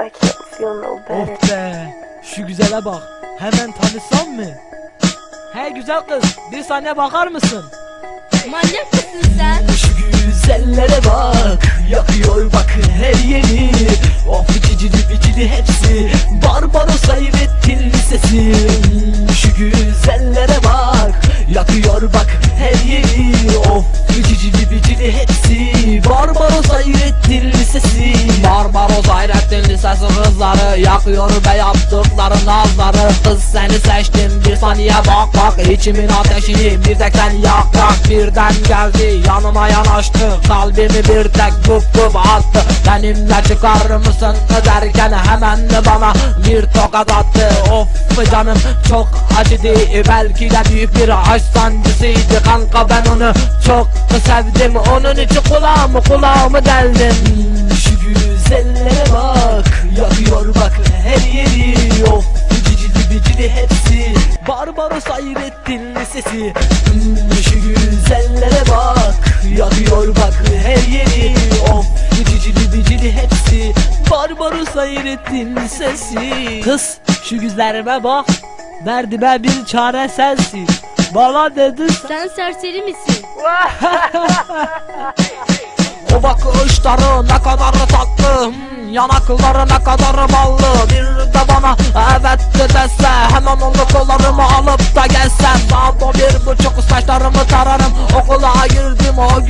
Of be. Şu güzele bak. Hemen tanısam mı? Hey güzel kız. Bir saniye bakar mısın? Manyak mısın sen? Şu güzellere bak Yakıyor bak her yeri Of cicili bicili hepsi Barbaros Hayrettin Lisesi Şu güzellere bak Yakıyor bak her yeri Of cicili bicili hepsi Barbaros Hayrettin Lisesi Barbaros Hayrettin Kızları Yakıyor be yaptıkları nazları Kız seni seçtim bir saniye bak bak. İçimin ateşini bir tek sen yak yak Birden geldi yanıma yanaştı. Kalbimi bir tek gup gup attı. Benimle çıkar mısın derken hemen bana bir tokat attı. Of canım çok acıdı. Belki de büyük bir aşk sancısıydı. Kanka ben onu çok sevdim. Onun için kulağımı kulağımı deldim. Şu güzellere bak Hmm, Şu güzellere bak Yakıyor bak her yeri Of cicili bicili hepsi Barbaros Hayrettin Lisesi Kız şu güzelime bak. Derdime bir çare sensin. Bana dedin Sen serseri misin? O bakışları ne kadar tatlı Yanakları ne kadar ballı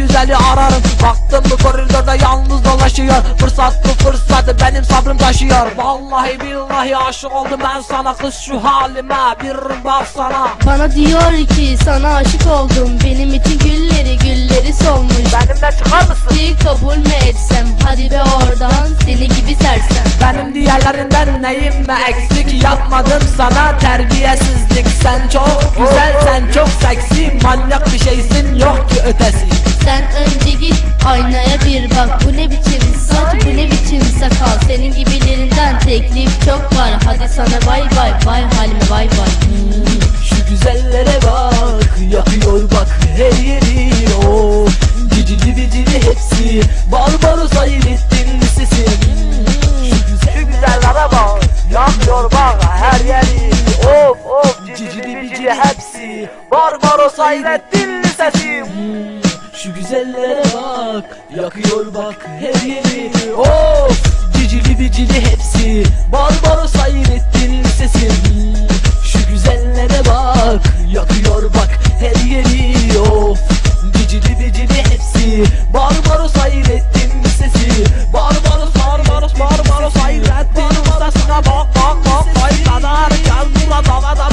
güzeli ararım. Baktım bu koridorda yalnız dolaşıyor. Fırsat bu fırsat benim sabrım taşıyor. Vallahi billahi aşık oldum ben sana Kız şu halime. Bir baksana Bana diyor ki sana aşık oldum. Benim için gülleri gülleri solmuş. Benimle çıkar mısın? Bir kabul mü etsem? Hadi be oradan seni gibi sersem. Benim diğerlerinden neyim mi eksik Yapmadım sana terbiyesizlik. Sen çok güzel sen çok seksi. Manyak bir şeysin yok ki ötesi Sen önce git aynaya bir bak. Bu ne biçim saç bu ne biçim sakal? Senin gibilerinden teklif çok var. Hadi sana bay bay bay halime bay bay. Şu güzellere bak Yakıyor bak her yeri. O Cicili bicili hepsi. Barbaros Hayrettin Lisesi Şu güzel güzellere bak Yakıyor bak her yeri. Of of cicili bicili hepsi. Barbaros Hayrettin Lisesi Şu güzellere bak Yakıyor bak her yeri. Of! Cicili bicili hepsi Barbaros Hayrettin Lisesi Şu güzellere bak Yakıyor bak her yeri. Of! Cicili bicili hepsi Barbaros Hayrettin Lisesi Barbaros Barbaros Barbaros Hayrettin Lisesi'ne bak bak bak. Vay kadar gel burada adam